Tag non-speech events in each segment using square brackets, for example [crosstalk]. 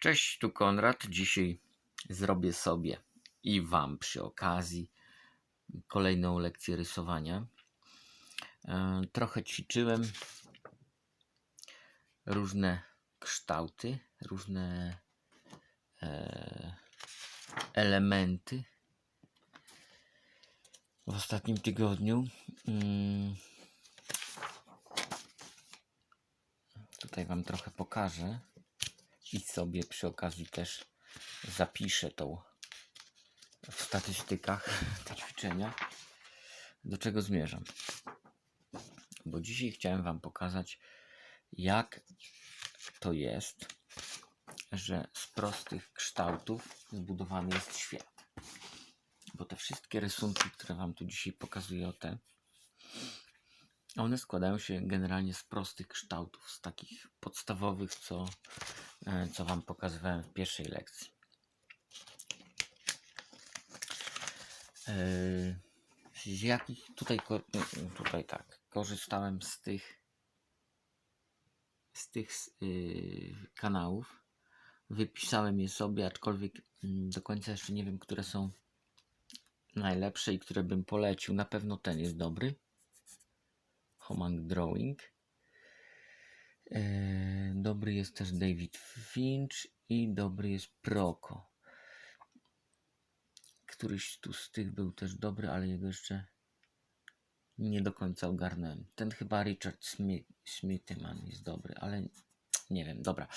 Cześć, tu Konrad. Dzisiaj zrobię sobie i Wam przy okazji kolejną lekcję rysowania. E, Trochę ćwiczyłem różne kształty, różne e, elementy w ostatnim tygodniu. Mm. Tutaj Wam trochę pokażę i sobie przy okazji też zapiszę tą w statystykach [laughs] te ćwiczenia, do czego zmierzam. Bo dzisiaj chciałem Wam pokazać, jak to jest, że z prostych kształtów zbudowany jest świat. Bo te wszystkie rysunki, które Wam tu dzisiaj pokazuję, te, one składają się generalnie z prostych kształtów, z takich podstawowych, co, co Wam pokazywałem w pierwszej lekcji. E, Z jakich tutaj, e, tutaj tak, korzystałem z tych z tych kanałów. Wypisałem je sobie, aczkolwiek mm, do końca jeszcze nie wiem, które są najlepsze i które bym polecił. Na pewno ten jest dobry. Homang Drawing. E, Dobry jest też David Finch i dobry jest Proko. Któryś tu z tych był też dobry, ale jego jeszcze nie do końca ogarnąłem. Ten chyba Richard Smith, Smithyman jest dobry, ale nie wiem, dobra,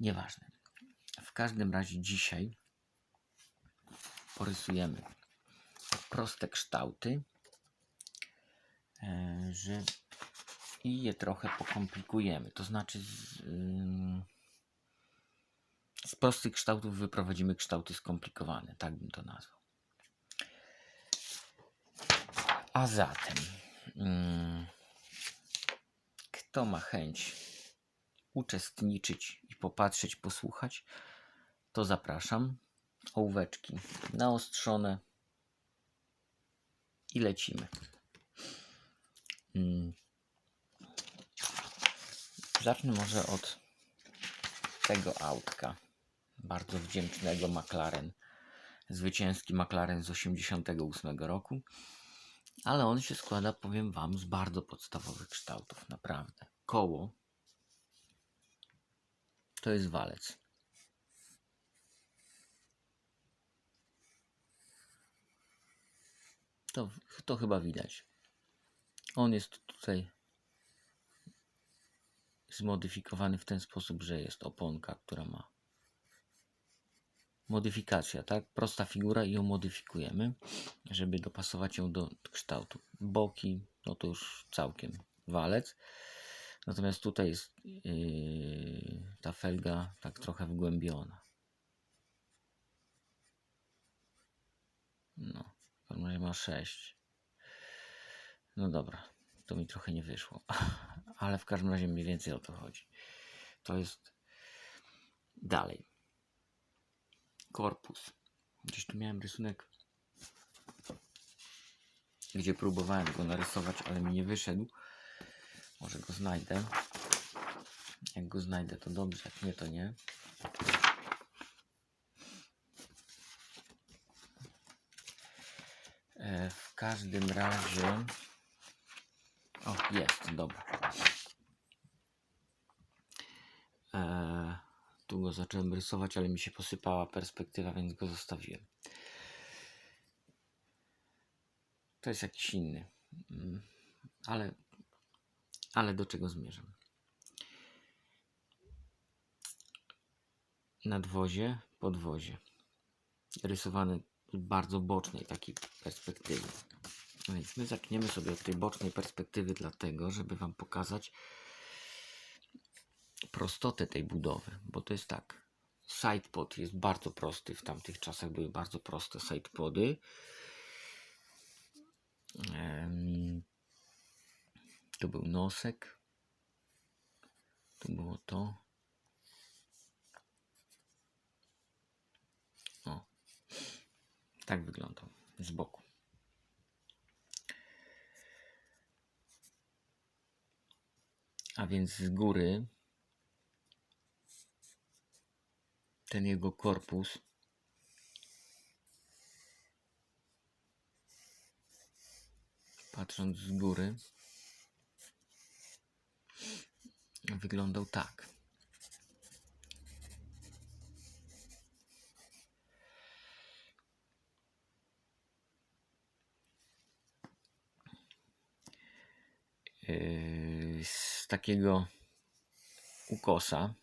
nieważne. W każdym razie dzisiaj porysujemy proste kształty, e, że i je trochę pokomplikujemy. To znaczy z, z prostych kształtów wyprowadzimy kształty skomplikowane, tak bym to nazwał. A zatem, kto ma chęć uczestniczyć i popatrzeć, posłuchać, to zapraszam. Ołóweczki naostrzone i lecimy. Zacznę może od tego autka. Bardzo wdzięcznego McLaren. Zwycięski McLaren z 88 roku. Ale on się składa, powiem Wam, z bardzo podstawowych kształtów. Naprawdę. Koło to jest walec. To, to chyba widać. On jest tutaj zmodyfikowany w ten sposób, że jest oponka, która ma modyfikacja, tak? Prosta figura i ją modyfikujemy, żeby dopasować ją do kształtu. Boki, no to już całkiem walec. Natomiast tutaj jest yy, ta felga tak trochę wgłębiona. No, w ma 6. No dobra, to mi trochę nie wyszło. [laughs] Ale w każdym razie mniej więcej o to chodzi. To jest dalej. Korpus. Gdzieś tu miałem rysunek, gdzie próbowałem go narysować, ale mi nie wyszedł. Może go znajdę. Jak go znajdę, to dobrze, jak nie, to nie. E, W każdym razie. O, jest, dobra. E, tu go zacząłem rysować, ale mi się posypała perspektywa, więc go zostawiłem. To jest jakiś inny. Mm, Ale, ale do czego zmierzam? Nadwozie, podwozie. Rysowany z bardzo bocznej takiej perspektywy. Więc my zaczniemy sobie od tej bocznej perspektywy, dlatego, żeby Wam pokazać prostotę tej budowy, bo to jest tak. Sidepod jest bardzo prosty, w tamtych czasach były bardzo proste sidepody. Tu był nosek. Tu było to. O. Tak wyglądał z boku. A więc z góry ten jego korpus. Patrząc z góry, wyglądał tak. Yy, z takiego ukosa.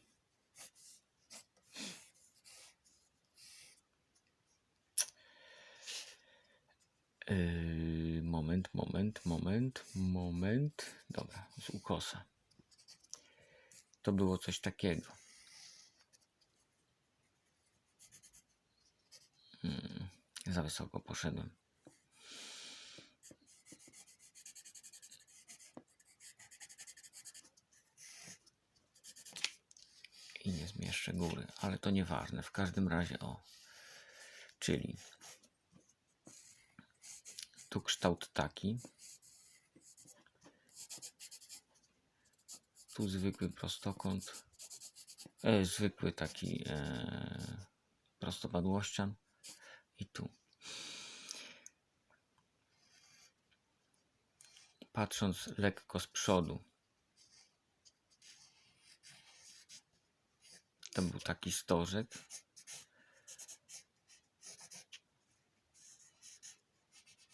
Yy, moment, moment, moment, moment. Dobra, z ukosa. To było coś takiego. Hmm, za wysoko poszedłem. i nie zmieszczę góry, ale to nieważne. W każdym razie o. Czyli tu kształt taki. Tu zwykły prostokąt. E, zwykły taki e, prostopadłościan. I tu. Patrząc lekko z przodu, To był taki stożek.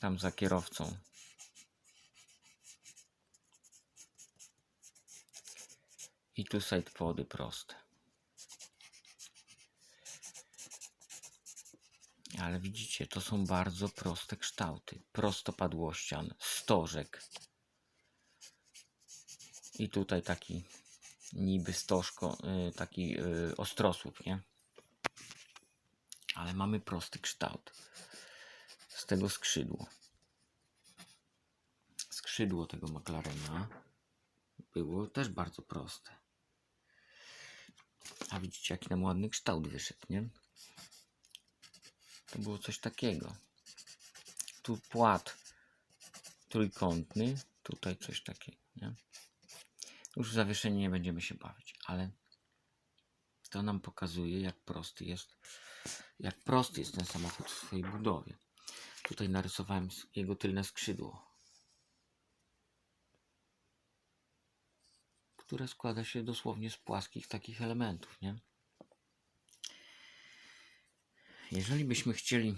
Tam za kierowcą. I tu side pody proste. Ale widzicie, to są bardzo proste kształty. Prostopadłościan, stożek. I tutaj taki niby stożko, y, taki y, ostrosłup, nie? Ale mamy prosty kształt. Tego skrzydło. Skrzydło tego McLarena było też bardzo proste. A widzicie, jaki nam ładny kształt wyszedł, nie? To było coś takiego. Tu płat trójkątny, tutaj coś takiego, nie? Już w zawieszenie nie będziemy się bawić, ale to nam pokazuje, jak prosty jest, jak prosty jest ten samochód w swojej budowie. Tutaj narysowałem jego tylne skrzydło, które składa się dosłownie z płaskich takich elementów, nie? Jeżeli byśmy chcieli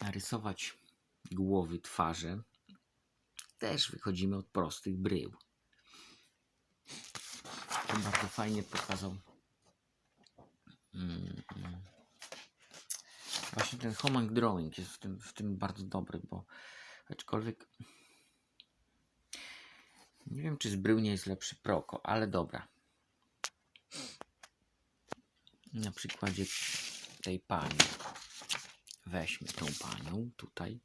narysować głowy, twarze, też wychodzimy od prostych brył to bardzo fajnie pokazał. Mm. Właśnie ten Homang Drawing jest w tym, w tym bardzo dobry, bo aczkolwiek nie wiem, czy z brył nie jest lepszy Proko, ale dobra. Na przykładzie tej pani. Weźmy tą panią tutaj.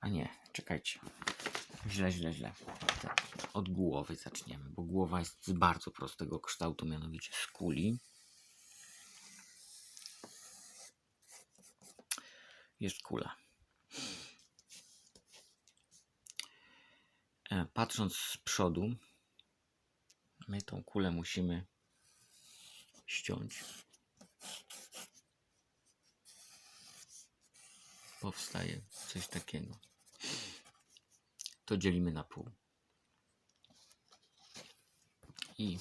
A nie, czekajcie. Źle, źle, źle. Tak, od głowy zaczniemy, bo głowa jest z bardzo prostego kształtu, mianowicie z kuli. Jest kula. E, patrząc z przodu, my tą kulę musimy ściąć. Powstaje coś takiego to dzielimy na pół. I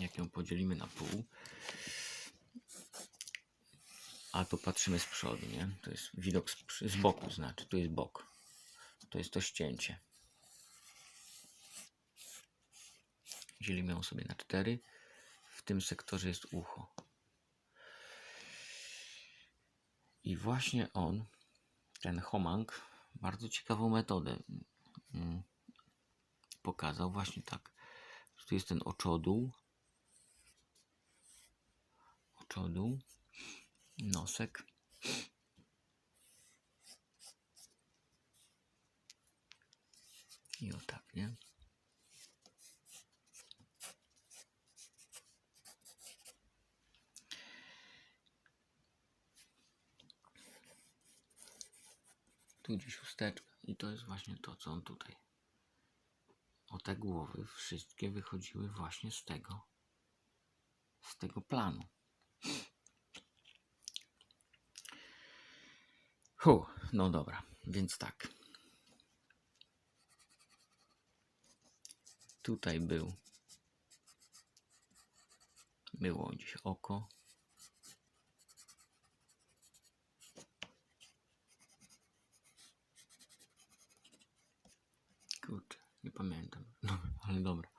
jak ją podzielimy na pół, a to patrzymy z przodu, nie? To jest widok z, z boku, znaczy, tu jest bok. To jest to ścięcie. Dzielimy ją sobie na cztery. W tym sektorze jest ucho. I właśnie on, ten homang, bardzo ciekawą metodę mm, pokazał. Właśnie tak. Tu jest ten oczodół. Oczodół. Nosek. I o tak, nie? tu gdzieś chusteczka i to jest właśnie to, co on tutaj. O te głowy wszystkie wychodziły właśnie z tego z tego planu. Hu, no dobra, więc tak. Tutaj był. Było gdzieś oko. Kurczę, nie pamiętam. No, [laughs] ale dobra.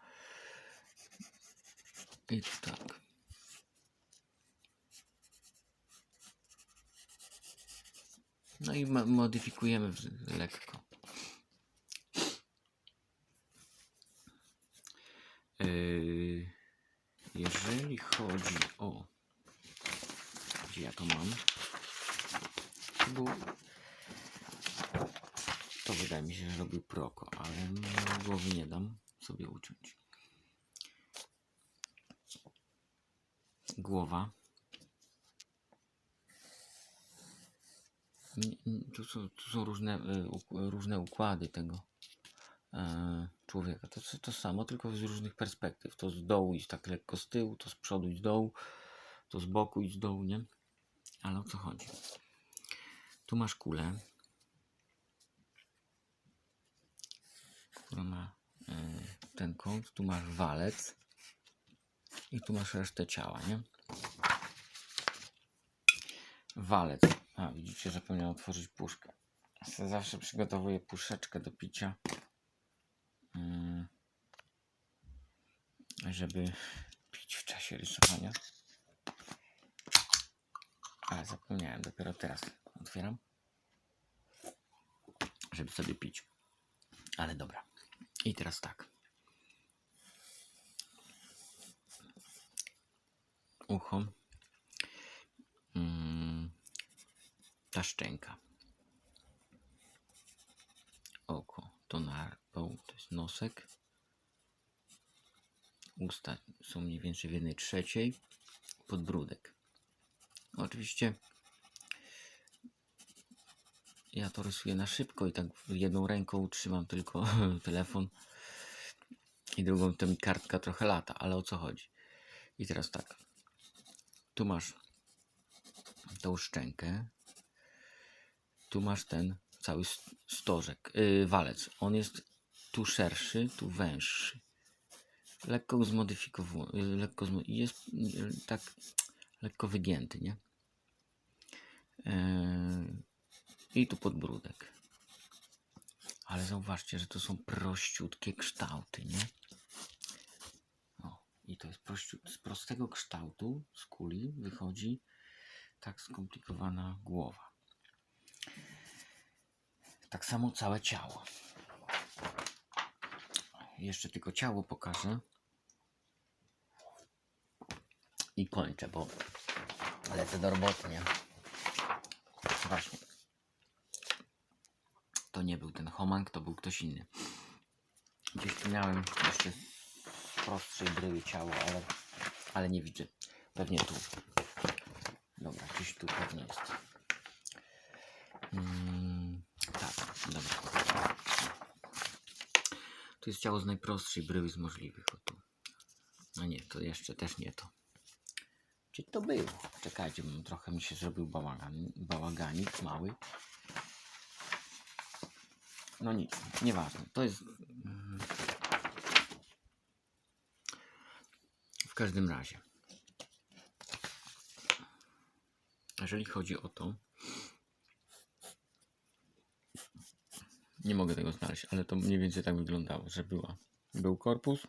I tak. No i modyfikujemy lekko. Yy, jeżeli chodzi o. Gdzie ja to mam? To. To wydaje mi się, że robił proko, ale głowy nie dam sobie uciąć. Głowa. Nie- nie, Tu są, tu są różne, y, różne układy tego e, człowieka. To, to, samo, tylko z różnych perspektyw. To z dołu i tak lekko z tyłu, to z przodu i z dołu, to z boku i z dołu, nie? Ale o co chodzi? Tu masz kulę, która ma e, ten kąt, tu masz walec i tu masz resztę ciała, nie? Walec. A, widzicie, zapomniałem otworzyć puszkę. Zawsze przygotowuję puszeczkę do picia. Mm, żeby pić w czasie rysowania. Ale zapomniałem, dopiero teraz otwieram. Żeby sobie pić. Ale dobra. I teraz tak. Ucho. Mm, ta szczęka. Oko to narpą, to jest nosek. Usta są mniej więcej w jednej trzeciej. Podbródek. Oczywiście ja to rysuję na szybko i tak jedną ręką trzymam tylko [laughs] telefon i drugą to mi kartka trochę lata, ale o co chodzi? I teraz tak. Tu masz tą szczękę. Tu masz ten cały stożek, yy, walec. On jest tu szerszy, tu węższy. Lekko zmodyfikowany, lekko zmo- jest yy, tak lekko wygięty, nie? Yy, I tu podbródek. Ale zauważcie, że to są prościutkie kształty, nie? O, i to jest z prostego kształtu, z kuli, wychodzi tak skomplikowana głowa. Tak samo całe ciało. Jeszcze tylko ciało pokażę. I kończę, bo lecę do roboty, nie? Właśnie. To nie był ten Homank, to był ktoś inny. Gdzieś tu miałem jeszcze z prostszej bryły ciało, ale, ale nie widzę. Pewnie tu. Dobra, gdzieś tu pewnie jest. Mm, tak, dobra. Jest ciało z najprostszej bryły z możliwych. No nie, to jeszcze też nie to. Gdzie to było? Czekajcie, bo trochę mi się zrobił bałagan, bałaganik mały. No nic, nieważne. To jest. W każdym razie. Jeżeli chodzi o to. Nie mogę tego znaleźć, ale to mniej więcej tak wyglądało, że była. Był korpus.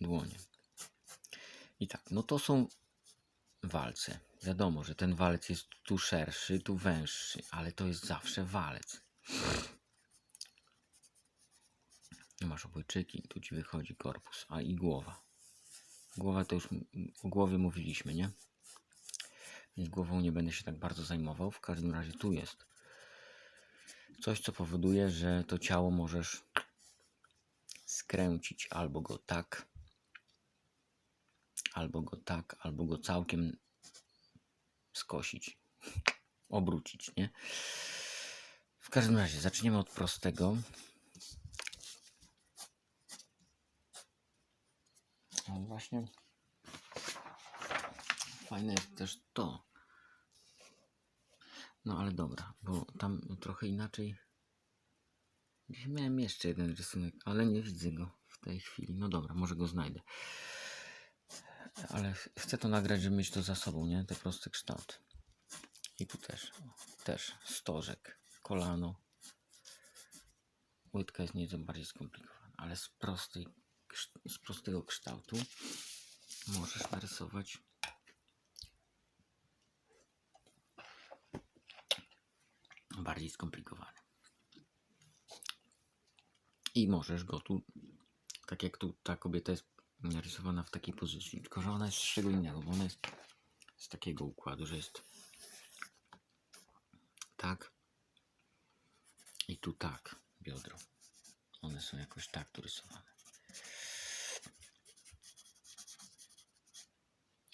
Dłonie. I tak, no to są walce. Wiadomo, że ten walec jest tu szerszy, tu węższy, ale to jest zawsze walec. Masz obojczyki, tu ci wychodzi korpus, a i głowa. Głowa to już o głowie mówiliśmy, nie? więc głową nie będę się tak bardzo zajmował. W każdym razie tu jest coś, co powoduje, że to ciało możesz skręcić albo go tak, albo go tak, albo go całkiem skosić, obrócić, nie? W każdym razie zaczniemy od prostego. No właśnie Fajne jest też to. No ale dobra, bo tam trochę inaczej. Gdzieś miałem jeszcze jeden rysunek, ale nie widzę go w tej chwili. No dobra, może go znajdę. Ale ch- chcę to nagrać, żeby mieć to za sobą, nie? Te proste kształty. I tu też. Też stożek, kolano. Łydka jest nieco bardziej skomplikowana, ale z, prostej, z prostego kształtu możesz narysować bardziej skomplikowany. I możesz go tu, tak jak tu ta kobieta jest narysowana w takiej pozycji, tylko że ona jest z czego innego, bo ona jest z takiego układu, że jest tak i tu tak biodro. One są jakoś tak tu rysowane.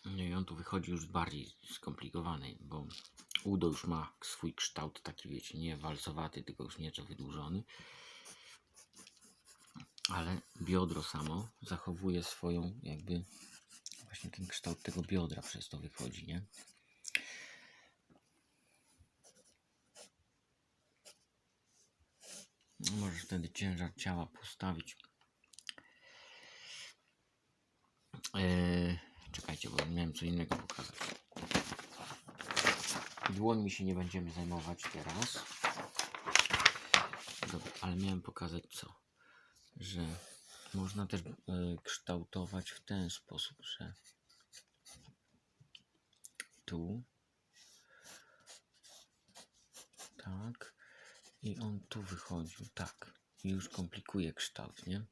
No i on tu wychodzi już bardziej skomplikowany, bo udo już ma swój kształt taki, wiecie, nie walcowaty, tylko już nieco wydłużony. Ale biodro samo zachowuje swoją jakby właśnie ten kształt tego biodra przez to wychodzi, nie? No, Możesz wtedy ciężar ciała postawić. Eee, czekajcie, bo miałem co innego pokazać. Dłońmi się nie będziemy zajmować teraz. Dobra, ale miałem pokazać co? Że można też e, kształtować w ten sposób, że tu tak i on tu wychodził tak już komplikuje kształt, nie?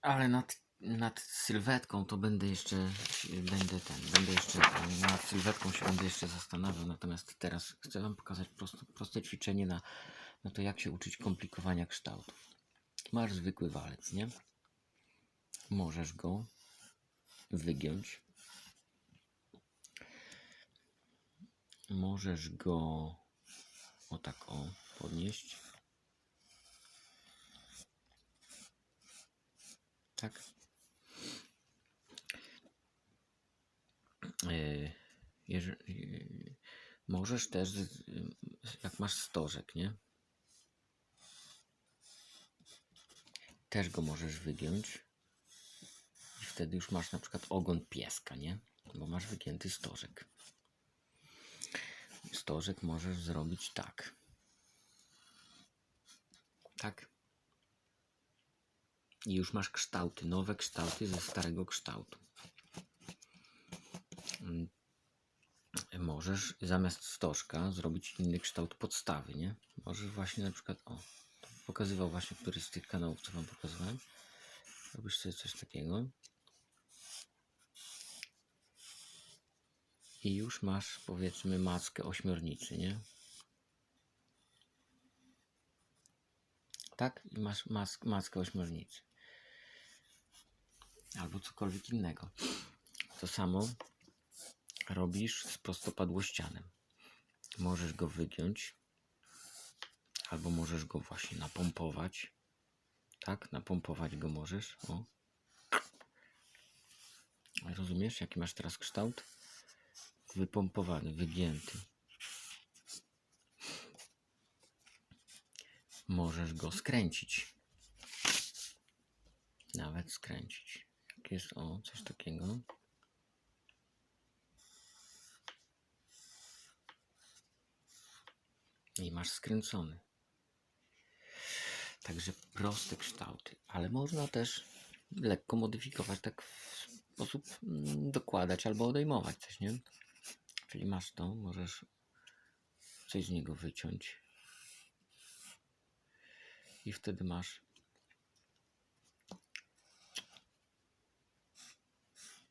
Ale nad, nad sylwetką to będę jeszcze będę ten, będę jeszcze nad sylwetką się będę jeszcze zastanawiał, natomiast teraz chcę wam pokazać prosto, proste ćwiczenie na, na to jak się uczyć komplikowania kształtów. Masz zwykły walec, nie? Możesz go wygiąć. Możesz go o tak o podnieść. Tak. Jeżeli, możesz też, jak masz stożek, nie? Też go możesz wygiąć. I wtedy już masz na przykład ogon pieska, nie? Bo masz wygięty stożek. Stożek możesz zrobić tak. Tak. I już masz kształty, nowe kształty ze starego kształtu. Mm, Możesz zamiast stożka zrobić inny kształt podstawy, nie? Możesz właśnie na przykład, o, pokazywał właśnie któryś z tych kanałów, co wam pokazywałem. Robisz sobie coś takiego. I już masz, powiedzmy, maskę ośmiornicy, nie? Tak? I masz mask, maskę ośmiornicy. Albo cokolwiek innego. To samo robisz z prostopadłościanem. Możesz go wygiąć, albo możesz go właśnie napompować. Tak? Napompować go możesz. O. Rozumiesz, jaki masz teraz kształt? Wypompowany, wygięty. Możesz go skręcić. Nawet skręcić. Jak jest o coś takiego. I masz skręcony. Także proste kształty, ale można też lekko modyfikować, tak w sposób mm, dokładać albo odejmować coś, nie? Czyli masz to, możesz coś z niego wyciąć i wtedy masz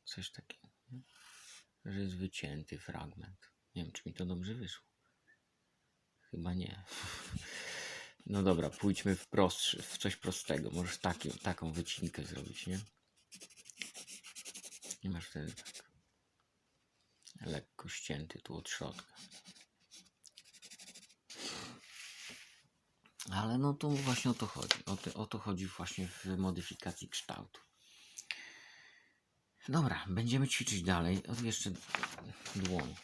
coś takiego, że jest wycięty fragment. Nie wiem, czy mi to dobrze wyszło. Chyba nie. No dobra, pójdźmy w, prostszy, w coś prostego. Możesz taki, taką wycinkę zrobić, nie? I masz wtedy tak lekko ścięty tu od środka. Ale no to właśnie o to chodzi. O, to- o to chodzi właśnie w modyfikacji kształtu. Dobra, będziemy ćwiczyć dalej. O, jeszcze dłoń.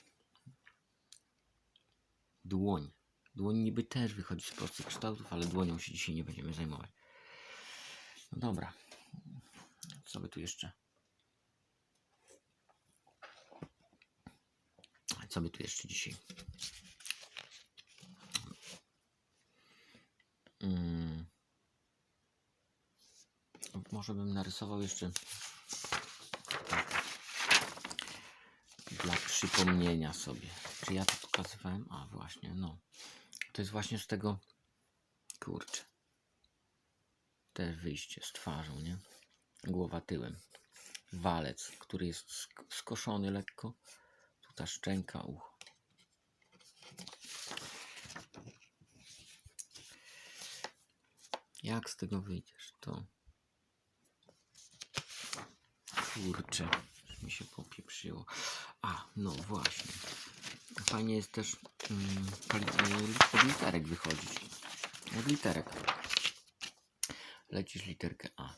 Dłoń. Dłoń niby też wychodzi z prostych kształtów, ale dłonią się dzisiaj nie będziemy zajmować. No dobra. Co by tu jeszcze? Co by tu jeszcze dzisiaj? Mm. Może bym narysował jeszcze dla przypomnienia sobie. Czy ja to pokazywałem? A właśnie, no. To jest właśnie z tego kurczę. Też wyjście z twarzą, nie? Głowa tyłem. Walec, który jest sk- skoszony lekko. Tu ta szczęka, ucho. Jak z tego wyjdziesz, to... Kurczę, mi się popieprzyło. A, no właśnie. Fajnie jest też mm, pali- od literek wychodzić. Od literek. Lecisz literkę A.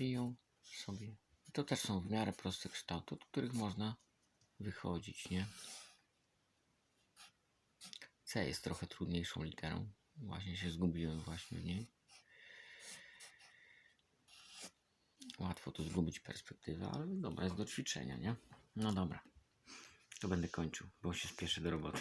I ją sobie. To też są w miarę proste kształty, od których można wychodzić, nie? C jest trochę trudniejszą literą. Właśnie się zgubiłem właśnie w niej. Łatwo tu zgubić perspektywę, ale dobra, jest do ćwiczenia, nie? No dobra. To będę kończył, bo się spieszę do roboty.